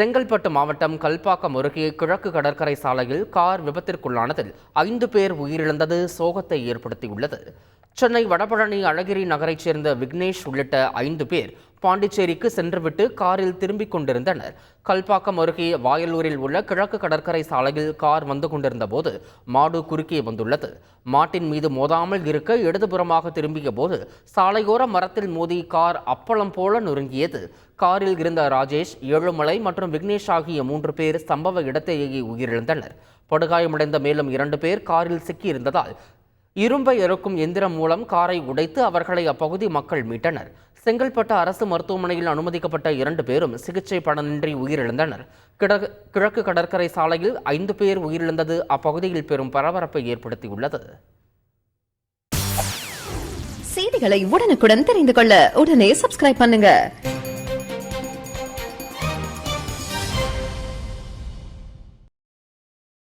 செங்கல்பட்டு மாவட்டம் கல்பாக்கம் அருகே கிழக்கு கடற்கரை சாலையில் கார் விபத்திற்குள்ளானதில் ஐந்து பேர் உயிரிழந்தது சோகத்தை ஏற்படுத்தியுள்ளது. சென்னை வடபழனி அழகிரி நகரைச் சேர்ந்த விக்னேஷ் உள்ளிட்ட ஐந்து பேர் பாண்டிச்சேரிக்கு சென்றுவிட்டு காரில் திரும்பிக் கொண்டிருந்தனர். கல்பாக்கம் அருகே வாயலூரில் உள்ள கிழக்கு கடற்கரை சாலையில் கார் வந்து கொண்டிருந்த போது மாடு குறுக்கே வந்துள்ளது. மாட்டின் மீது மோதாமல் இருக்க இடதுபுறமாக திரும்பிய போது சாலையோர மரத்தில் மோதி கார் அப்பளம் போல நொறுங்கியது. காரில் இருந்த ராஜேஷ் ஏழுமலை மற்றும் விக்னேஷ் ஆகிய மூன்று பேர் சம்பவ இடத்திலேயே உயிரிழந்தனர். படுகாயமடைந்த மேலும் இரண்டு பேர் காரில் சிக்கியிருந்ததால் இரும்பை இறக்கும் எந்திரம் மூலம் காரை உடைத்து அவர்களை அப்பகுதி மக்கள் மீட்டனர். செங்கல்பட்டு அரசு மருத்துவமனையில் அனுமதிக்கப்பட்ட இரண்டு பேரும் சிகிச்சை பலனின்றி உயிரிழந்தனர். கிழக்கு கிழக்கு கடற்கரை சாலையில் ஐந்து பேர் உயிரிழந்தது அப்பகுதியில் பெரும் பரபரப்பை ஏற்படுத்தியுள்ளது. செய்திகளை உடனுக்குடன் தெரிந்து கொள்ள உடனே சப்ஸ்கிரைப் பண்ணுங்க.